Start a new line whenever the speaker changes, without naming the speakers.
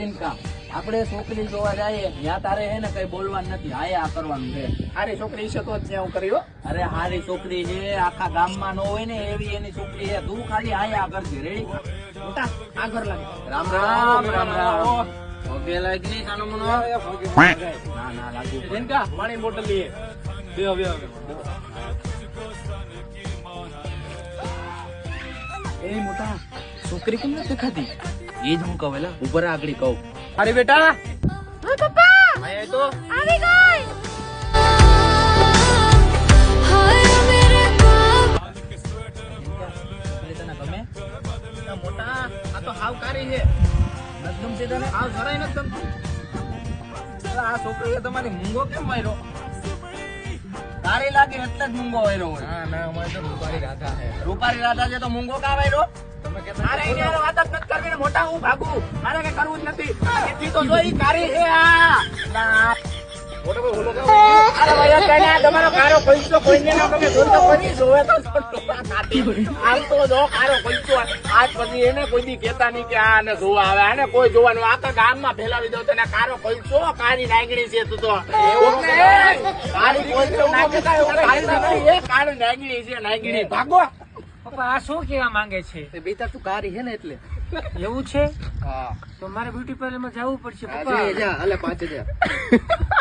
જીનકા આપણે છોકરી જોવા જઈએ ત્યાં તારે હે ને કઈ બોલવાનું નથી. હાય આ કરવાનું છે.
હારી છોકરી છે તો જ ત્યાં હું કર્યો
અરે હારી છોકરી છે આખા ગામમાં ન હોય ને એવી એની છોકરી છે. તું ખાલી હા આ કરજે. રેડી
મોટા આગળ લાગે.
રામ રામ રામ રામ. ભોગે લાગી સાનો મનો. ના ના લાગુ
જીનકા પાણી બોટલ લઈએ. બે બેહો.
એ મોટા છોકરી કેમ નથી દેખાતી? એ જ હું કહું એટલે ઉપર આગળ કહું.
અરે બેટા!
પપ્પા!
તો?
આવી ગઈ!
આ મોટા આ તો છે.
તને?
હાવ જરાય નથી
આ છોકરીએ તમારી મૂંગો કેમ માર્યો? તારી લાગે એટલે જ મૂંગો વાયરો હોય.
ના ના અમારે તો રૂપારી રાધા છે.
રૂપારી રાધા છે તો મૂંગો કા વાયરો
તમે કે
મારે એની હારે વાત જ નથી કરવી ને મોટા હું ભાગું મારે કઈ કરવું જ નથી. એથી તો જોઈ કારી છે આ. આ તમારો કારો પૈસો કોઈને તમે જોવે તો આમ તો જો કારો પૈસો આજ પછી એને કોઈ દી કેતા નહીં કે આને જોવા આવે. આને કોઈ જોવાનું. તો ગામમાં ફેલાવી દો તને કારો પૈસો કાળી નાગણી છે તું તો. કાળી નાગણી છે નાગણી. ભાગો.
પપ્પા આ શું કેવા માંગે છે?
બેટા તું કારી છે ને એટલે.
એવું છે? તો મારે બ્યુટી પાર્લરમાં જવું પડશે પપ્પા.
પાંચ હજાર